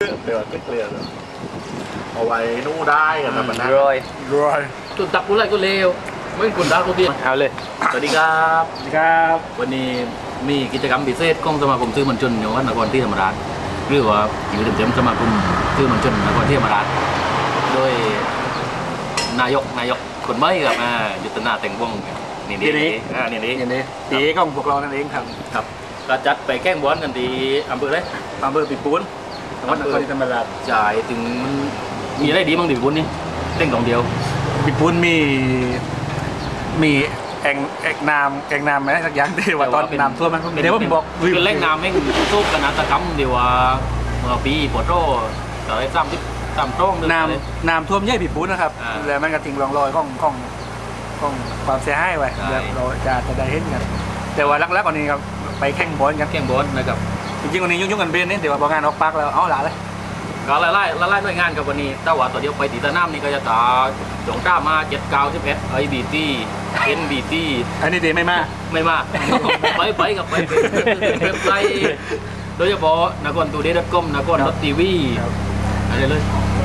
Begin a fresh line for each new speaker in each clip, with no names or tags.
เดี๋ยวเกลียดเอาไว้นู่ได้กันนะมันนะ
รอย
รวย
ตุนตักกูไรก็เลวไม่กุนดักกูเดีย
เอาเลย
สวัสดีครับ
ครับ
วันนี้มีกิจกรรมพิเศษของสมาคมซื้อมวลชนจังหวัดนครศรีธรรมราชหรือว่าอยู่เต็มๆสมาคมซื้อมวลชนนครศรีธรรมราชโดยนายกนายกคนไม่กับอ่ายุทธนาแต่งวงนี่นี่อ่านี่นี่
อย่างนี้ตีก็พวกเรานั่นเองครับ
ครับก็จัดไปแข่งบอลกันที่อำเภอเลย
อำเภอปีปูนจังห วัดนครศรีธรรมราช
จ่ายถึงมันมีอะไรดีบ้างดิบุญนี่เล่นสองเดียว
ปีปูนมีมีแองแองน้ำแองน้ำไหมสักอย่างที่ว่าตอนน้ำท่วมมันเดี๋ยวผมบอก
เป็นเล่นน้ำแม่งสู้กันนะตะกำเดียวว่าเมื่อปีปวดโรต่อได้ซ้ำที่ซ้ำตรง
น้ำน้ำท่วมใหญ่ปีปูนนะครับ
อ่า
แล้วมันก็ทิ้งรองรอยของของของความเสียหายไว้
ใช่
แล้วเราจะจะได้เห็นกันแต่ว่าลักๆกว่านี้ครับไปแข่งบอลกัน
แข่งบอลนะครับ
จริงๆวันนี้ยุ่งๆกันเบนนี่แต่ว่าพองานออกปักแล้วเอาหลาเลย
ก็ไล่ไล่ไล่ไล่หน่วยงานกับวันนี้ถ้าว่าตัวเดียวไปตีตะน้ำนี่ก็จะต่อสงกล้ามาเจ็ดเก้าสิบเอ็ดไอบีตีเอ็นบีตี
อันนี้ตีไม่มา
ไม่มากไปไปกับไปไปโดยเฉพาะนครตูเดดคอมนครรถทีวี
ครับ
อะไรเลย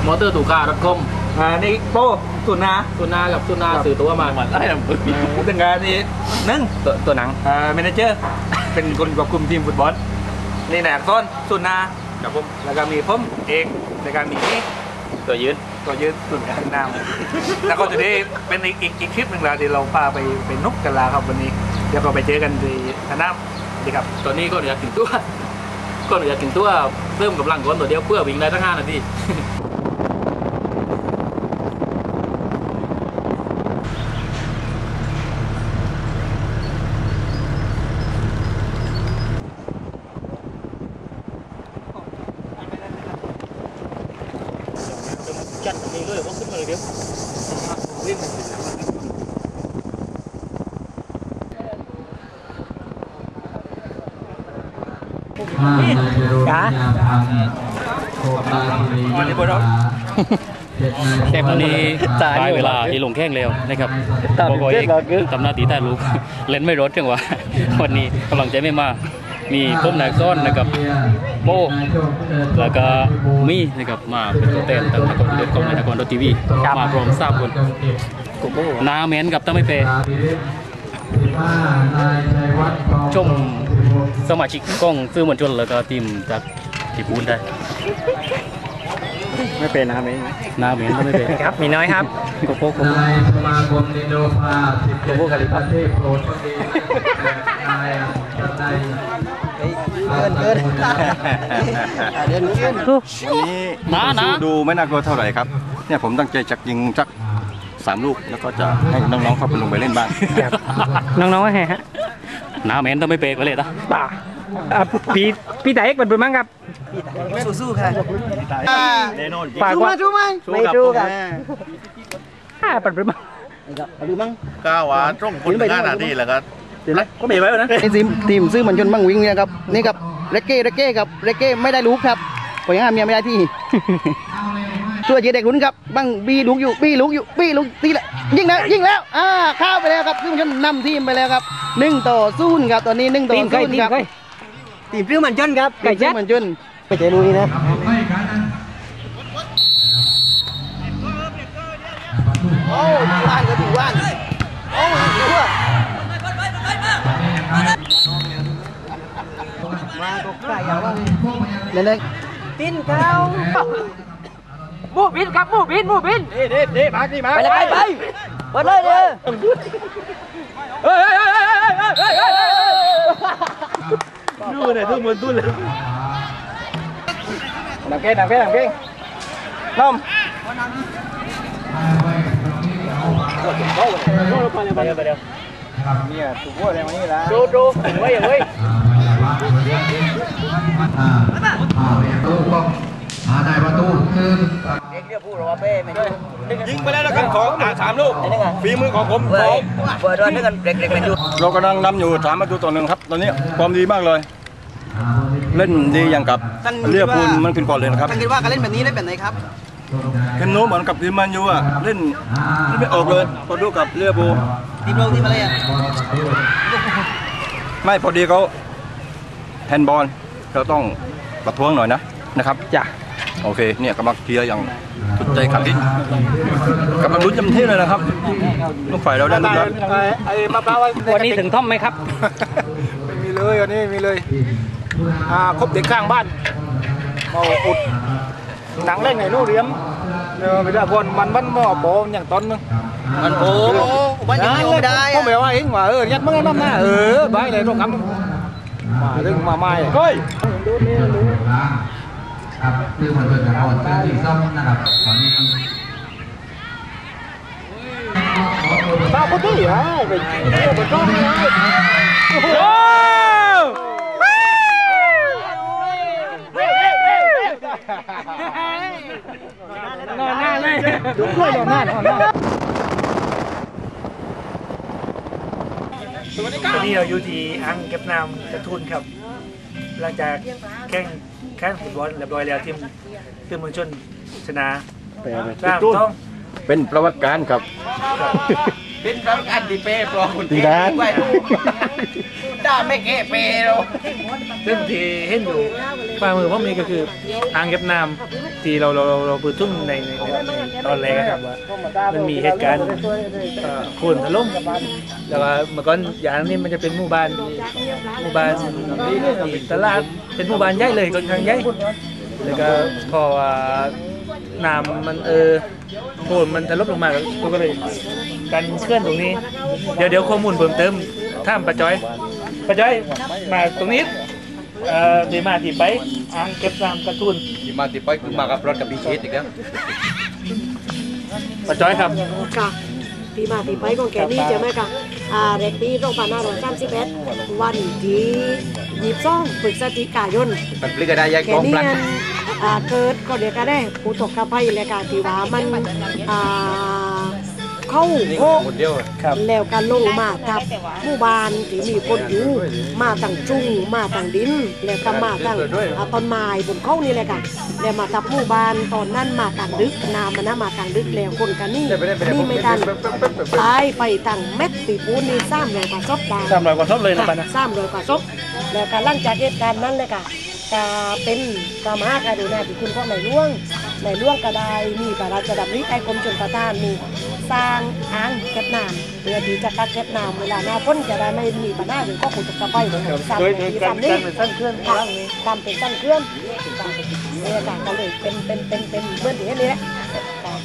มอเตอร์ตูการดคอม
อ่านี่โป้ตุนนา
สุนากับสุนาสื่อตัวมา
ไอ้เป็นงานนี่หนึ่ง
ตัวตัวหนัง
อ่าเมนเจอร์ เป็นคนควบคุมทีมฟุตบอล นี่แหนกต้นสุนา
กับผม
แล้วก็มีผมเองในการมีนี่
ตัวยืน
ตัวยืนสุดกลางน้ำแล้วก็จะได้เป็นอีกอีกอีกคลิปหนึ่งแล้วที่เราพาไปไปนกกันลาครับวันนี้เดี๋ยวเราไปเจอกันที่สนามดีครับ
ตอนนี้ก็อยากถึงตัวก็อยากถึงตัวเพิ่มกำลังก่อนตัวเดียวเพื่อวิ่งได้ตั้งห้านาที จัดนี้เลยว่าขึ้นมาเลยเดียววิ่ง
จ๋า
วันนี้บอล
แค่วันนี้ตายเวลาที่ลงแข้งเร็วนะครับ
ตาม
บอกว่า
เจ็
เอ
ด
ง
รอคือ
ทำหน้าที่ถ่ายรูปเล่นไม่รถจังหวะวันนี้กำลังใจไม่มา มีพบนายซ้อนนะครับโป้แล้วก็มีนะครับมาเป็นตัวแทนทางนครเดชของนครรถทีวีมาพร้อมทราบคนนาเมนกับตั้งไม่เปย์ชมสมาชิกกล้องซื้อมวลชนแล้วก็ทีมจากที่ปูนได้
ไม่เป็นนะครับไม่
นาเมนก็ไม่เปย์
ครับ มีน้อยครับ
โกโก้โกโก้
นายสมาคมนิโดพาสิบเจ็ดประเทศโปรดก็ดีนายนาย
เกินเกินเดินเกิน
นี้
นานะ
ดูไม่น่ากลัวเท่าไหร่ครับ เนี่ยผมตั้งใจจักยิงจักสามลูกแล้วก็จะให้น้องๆเข้าไปลงไปเล่นบ้าง
น้องๆว่าไงฮะ
นาเมนต้องไม่เปย์ก็เลยนะ
ป่าอะพี่พี่แต่เอกเป็นเป็นมั้งครับ
สู้ๆค่ะ
ปากว่าสู้ไหมไม่สู้ครับอ่าเป็นเป็นมั้ง
ก้าวว่าตรงคนงานหน้าที่แล้ วก็
ก็มีไว้นะ
นี่ทีมทีมซื้อมันชนมั่งวิ่งเนี่ยครับนี่ครับเรเก้เรเก้ครับเรเก้ไม่ได้ลูกครับปล่อยให้เมียไม่ได้ที่ช่วยเจเด็กลุ้นครับบังบีลูกอยู่บีลูกอยู่บีลูกตีแล้วยิงแล้วยิงแล้วอ่าเข้าไปแล้วครับซื้อมันชนนำทีมไปแล้วครับหนึ่งต่อศูนย์ครับตอนนี้หนึ่งต่อ
ทีมใกล้
ศูนย์
ทีม
ครับ
ใกล้ทีมซื้อมันจนครับ
ที
ไก่
มซื้
แจ๊
อมันชนไปเจลุยนะโอ้ยว่านก็ถือว่านโอ้ยถือว่ามาตกไก่เอาว่าเล่น
บินเขาหมูบินครับหมูบินหมูบิน
ๆเด็ดเด็ดมาสิมา
ไปเลยไปไปเปิดเลยเด้อเฮ้ยเฮ้ยเฮ้ยเฮ้ยเฮ้ยเฮ้ย
ดูเนี่ยทุกคนตุ้นเลย
ดังเก้ดังเก้ดังเก้น้ม
ดูดูเฮ้ยเฮ้ย
ตู้ก็หาได้ประตูคือ
ยิงไปแล้วนะครับของอ่าสามลูกฝีมือของผมสอง
เปิดวันนึกกันเด็กๆมันอยู่
เรากำลังนำอยู่สามประตูต่อหนึ่งครับ ตอนนี้ความดีมากเลย เล่นดีอย่างกับเรียบพูลมันขึ้นก่อนเลยนะครับ
ท่านคิดว่าการเล่นแบบนี้เล่นแบบไหนครับ
เคนโนเหมือนกับทีมแมันยูอะเล่นเล่นไม่ออกเลยพอดูกับเรียบพูล
ทีมเราทีมอะไรอะ
ไม่พอดีเขาแฮนด์บอลเราต้องประท้วงหน่อยนะนะครับ
จ้ะ
โอเคเนี่ยกำลังเคลียร์อย่างสุดใจขันดิ้นกำลังลุ้นจำที่เลยนะครับลูกฝ่ายเราได้ลุ้นแล้ว
ไอ้มะพร้าว
วันนี้ถึงท่อมไหมครับ
ไม่มีเลยวันนี้ไม่มีเลยอ่าครบเด็กข้างบ้านมาอุดหนังเล่นไหนลูกเรียมเดี๋ยวไปได้บอลมันมันมาโบอย่างตอนนึง
มันโอ้มันยังอยู่ไม่ได้
ก็แบบว่าเองว่าเออยัดมันนั่นน่ะเออไปเลยตรงนั้นมาเรื่องมาไม่เฮ้ย
ครับคือมันเป็นการออกเป็นที่ซ่อมนะครับตอนนี้
ตาพุทธิฮะไปไปกล้องเลย
นอนหน้าเลย
ดูกล้วยหน่อยหน้าหน่อยหน้าตอนนี้เราอยู่ที่อ่างเก็บน้ำกระทุนครับ หลังจากแข่งแข่งฟุตบอลเรียบร้อยแล้วทีมทีมเมืองชนชนะสามต้อง
เป็นประวัติการครับ
เป็นรังอันดีเป้ปลอม
ดีนะ
ด่าไม่เก้เป้เรา
ซึ่งที่เห็นอยู่ฝ่ามือผมนี่ก็คืออ่างเก็บน้ำที่เราเราเราเราพูดถึงในในในตอนแรกครับว่ามันมีเหตุการณ์เอ่อโคลนถล่มแล้วก็เมื่อก่อนอย่างนี้มันจะเป็นหมู่บ้านหมู่บ้านที่ตลาดเป็นหมู่บ้านใหญ่เลยค่อนข้างใหญ่แล้วก็พอว่าน้ำมันเออโคลนมันถล่มลงมาก็เลย การเคลื่อนตรงนี้ เดี๋ยวเดี๋ยวข้อมูลเพิ่มเติมท่ามปะจอยปะจอยมาตรงนี้เอ่อที่มาที่ไปอ่างเก็บน้ำกระทุน
ที่มาติไปคือมากับรถกับบีเชสอีกแล้ว
ปะจอยครับ
ค่ะที่มาที่ไปของแกนี่ใช่ไหมคะอ่าเด็กปีสองพันห้าร้อยสามสิบเอ็ดวันที่ยี่สิบสองพฤศจิกายน
มันพลิกได้แยก
แก
กอง
นี่
ปลัก
อ่าเกิดก็เดียวกันได้ผู้ตกกระไพเลยค่ะที่ว่ามันอ่า เข้าโคก
คนเดียว
แล้วก็ลงมากับหมู่บ้านที่มีคนอยู่มาตั้งจุ้งมาตั้งดิน แล้วก็มาตั้งอ่าต้นไม้บนเขานี่แหละค่ะแล้วมากับหมู่บ้านตอนนั้นมาตั้งดึกน้ำมันนะมาตั้งดึกแล้วคนกันนี่นี่ไม่ทันตายไปตั้งเม็ดปีปูนนี่ซ้ำเลยกว่าซบดาว
สามร้อยกว่าซบเลยนะปะนะ
สามร้อยกว่าศพแล้วการหลังจากเหตุการณ์นั้นเลยค่ะก็เป็นกรรมหาการดูแลที่คุณพ่อในหลวงในหลวงก็ได้มีพระราชดำริให้กรมชลประทานมี สร้างอ่างเก็บน้ำเพื่อที่จะกักเก็บน้ำเวลาหน้าฝนจะได้ไม่มีปัญหาหรือก็คงจะกระไปสาม
โดย
ปี
โดยกา
สารม
กา
นี้
รเป็นสั้นเคลื่อน
ค่ะทำเป็นสั้นเคลื่อนเนี่ยค่ะก็เลยเป็นเป็นเป็นเป็นเมื่อที่นี้แหละค่ะ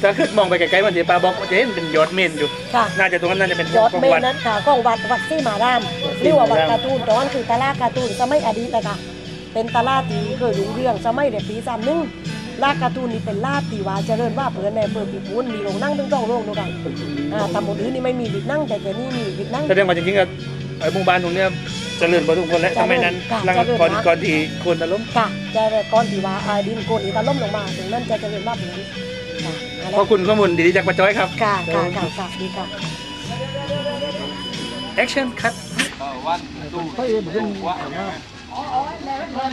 ถ้าขึ้นมองไปไกลๆมันจะปลาบอกจะเห็นเป็นยอดเมนอยู่
ค่ะ
น่าจะตรงนั้นน่าจะเป็น
ยอด
ของ
เม
วัน
นั้นค่ะของวัดวัดซี่มารามเรียกว่าวัดการ์ตูนตอนคือตลาดการ์ตูนสมัยอดีตนะคะเป็นตลาดที่เคยรุ่งเรืองสมัยเด็กปีสามหนึ่ง ลาดการ์ตูนนี่เป็นลาดที่ว่าเจริญว่าเพื่อนในอำเภอปีพูนมีโรงนั่งถึงสองโรงด้วยกันอ่าตำบลอื่นนี่ไม่มีบิดนั่งแต่แกนี่มีบิดนั่ง
แสดงว่าจริงๆก็ไอ้หมู่บ้านตรงเนี้ยเจริญกว่าทุกคนแล้ว
เจริญ
สมัยนั้น
ค่ะ
หลัง
เจริญ
ก่อน
มาก
ก่อนที่โคนตะล้ม
ค่ะจะก่อนที่ว่าอาดินโกนอีตาล่มลงมาถึงนั่นจะเจริญว่าเหมือนค่ะอัน
ขอบ
นั้น
คุณข้อมูลดีๆจากปะจอยครับ
ค่ะค่ะค่ะค่ะดีค่ะ
action cut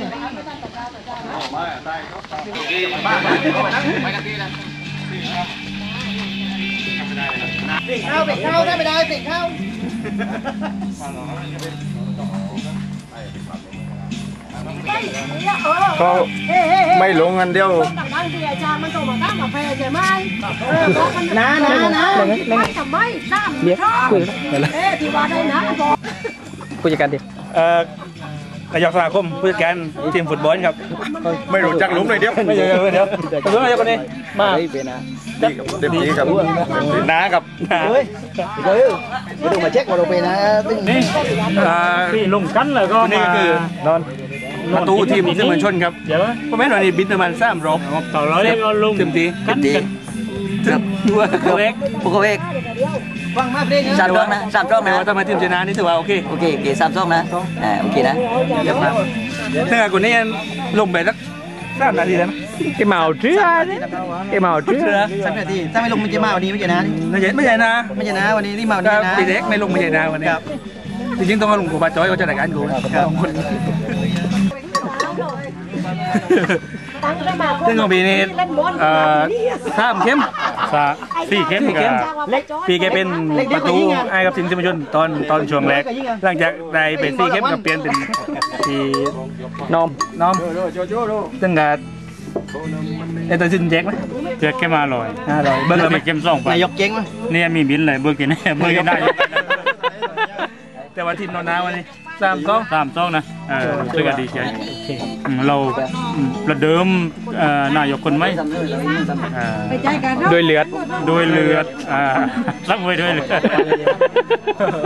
เข้าไปเข้าได้ไม่ได้สิเข้า
ก็ไม่ลงกันเดียว
ดังๆที่อาจารย์มันต้องมาตั้งมาแพร่ใช่ไหมเออบอกมัน
นะนะนะ
ไม่ทำไมน้ำชอบเอ๊ะที่ว่าได้นะบอก
ผู้จัดการดิ
เอ่อ นายกสมาคมผู้จัดการทีมฟุตบอลครับ
ไม่รู้จักหลุมเลยเดียว
ไม่เยอะเดี๋ยวขอบคุณนายกคนนี้มา
เต็มที่ครับ
น้ากับน้า
เฮ้ยเฮ้ยมาดูมาเช็คมาดูไปนะตึ้ง
นี่อ่า
พี่ลงกันแล้วก็
นี่ก็คือนอนประตูทีมเสมือนชนครับ
เดี๋ยว
เพราะแม่นวันนี้บินประมาณสามรอบ
ต่อร้อยเรียกเอาลง
เต็มที
กันกัน
ครับ
ตัวตัวเอก
บุกเอกฟังมากเลยนะสามช่องนะสามช่อง
แต่
นะ
ว่าถ้ามาทีมชนะนี่ถือว่าโอเค
โอเคโอเคสามช่องนะอ่าโอเคนะ
เยี่ยมมากถ้าคนนี้ลงไปสักสามนาทีแล้วนะ
ไอ้เมาเชื่อไอ้เมาเชื่อ
สามนาทีถ้าไม่ลงมันจะมาวันนี้ไม่ใช่นะ
ไม่ใช่ไม่ใช่นะ
ไม่ใช่นะวันนี้ที่มาวัน
ถ้า
นี้นะ
ปีเล็กไม่ลงไม่ใช่นะวันนี้
ครับ
จริงๆต้องมาลงกูบาจอยเขาจะรายการกูสองคน
ตั้งได้มา
ซึ่งของปีนี้เอ่อข้ามเข้ม
สาสี่เข้ม
สี่เข้มปีแกเป็นประตูไอ้กับสินสิมชนตอนตอนช่วงแรก หลังจากได้เป็นสี่เข้มกับเปลี่ยนเป็นสี
นอม
น้อมซึ่งก็ไอ้ตัวซินแจ็คไหม
เจ็ดแค่มาลอย
ห้าร้อยเบิ้ลเลยไหม
เกมสองไป
นายกเจ๊งไหม
เนี่ยมีบินเลยเบิร์กินเบิร์กินได้
แต่ว่าทีมนอนนาวันนี้ สามสอง
สามสองนะเออรู้สึกว่าดีใจอืมเราอืมประเดิมเอ่อนายกคนไหมอ่า
ไปใจกัน
โดยเลือด
โดยเลือดอ่ารับไว้ด้วยเลือด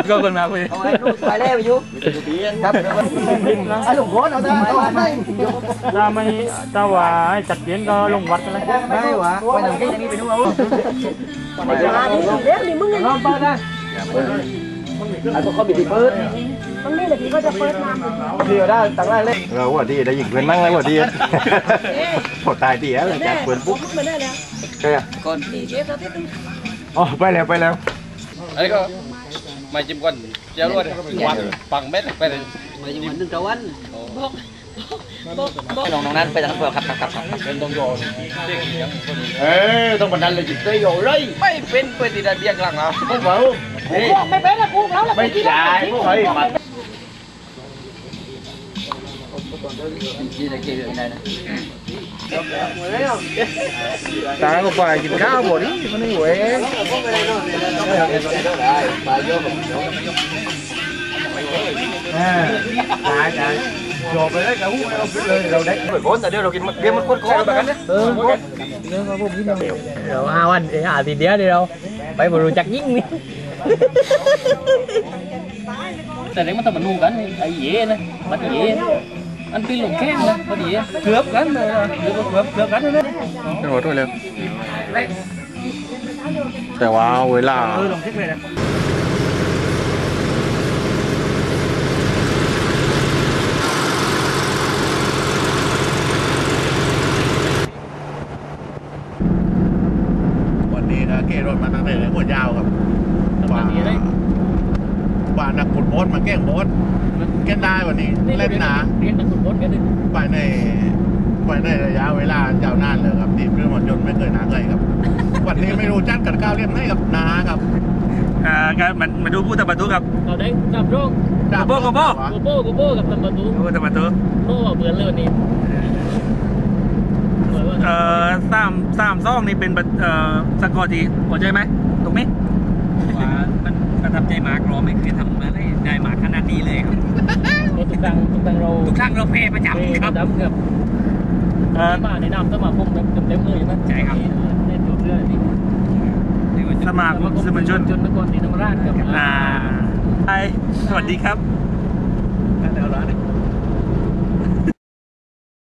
ก็คนมาคุย
ไปแล้วอยู่ครับ
ไอ้หลวงพ่อเอาได้เอาได้
ถ้าไม่ถ้าว่าให้จัดเย็นก็ลงวัดกันเลย
ไม่หวะไปหนังกี้อย่างนี้ไปนู่นเอา
ไปจานี่เด็กนี่มึงไง
ไอ้พวกเขาบิดที่เปิด
ตรงนี้แหละที่ก็จะเปิดน้ำ
เดียวได้ตักได้เลย
เราว่าดีได้ยิงเพื่อนมั่งเลยว่าดีพอตายดีแล้วจากเพื่อนปุ๊บ
มาได้แล้ว
ใช่อะ
นี่เชฟเราที่ตึ้ง
อ๋อไปแล้วไปแล้ว
อันนี้ก็ไม่จิ้มก่อนเจ้ารวดวันปังเม็ดไปเลย
มาอยู่วันหนึ่งตะวันลงตรงนั้นไปทางเปลือกครับครับครับครับ
เป็นตรงโยนเด็กยัง
เอ้ยต้องบันดันเลยจิตใจโยเลย
ไม่เป็นเพื่อนที่ได้เบี้ยกลางเรา
พวกเรา
ไม่เป็นละกูแล้วละ
ไม่จ่ายพวกเฮ้ยมัน
ที่ไหนเกี่ยวได้นะ
ตาก็ไปกินข้าวหมดนี่มันนี่เว้ยตายตายโยไปเลยกับหูเอาไปเลยเราได้
โคนแต่เดี๋ยวเรากิ นเบี้ยมันโคตรโคตรแบบนั้น
เออเดี๋ยวห้าวันเองหาทีเดียวเดียวไปบรูจักยิ่งนี่
แต่เด็กมันต้องมานูกั นไอ้เย่นะมันเย่อันเป็นหลงแข้งนะพอดี
เกือบกันเลยเกือบเกือบเกือบกันเลย
โอ้โหด้วยเลยแต่ว่าเวลา
เออลงเช็คเลยนะ
วันนี้นะเกรถมาตั้งแต่หัวยาวครับว่าว่านักขุดโบสมาแกล้งโบสแกล้งได้วันนี้เล่นหนา
เรียนตะกุนบดกันดิ
ไปในไปในระยะเวลายาวนานเลยครับทีมเครื่องรถยนต์ไม่เคยหนาเลยครับ วันนี้ไม่รู้จัดกันก้าวเรียบไหนกับนาครับ
อ่าการมันมาดูผู้ทำประตูครับ
เราได้จับโรค
กระโปงกระโปง
โกโบโกโบกับตำประตู
ผู้ทำประตู
โม่เบื่อเลยวันนี้เหมือนว่า
เอ่อสามสามซองนี่เป็นประเอ่อสกอร์ทีพอใจไหมตรงนี้
ว่ามัน ประทับใจมากเราไม่เคยทำมาได้ได้มาขนาดนี้เลยครับ
ทุกครั้งทุกครั้งเรา
ทุกครั้งเราเพย์ประจำครับ
จำครับ
เอ่อ
มาในนามสมาคมเต็มเต็มเลยนะใช่ครับในจุดเรื่องนี้
สมาคมสื่อมวลชน
ชนนครศรีธรรมราชครับ
อ่าไอสวัสดีครับ
แล้วร้าน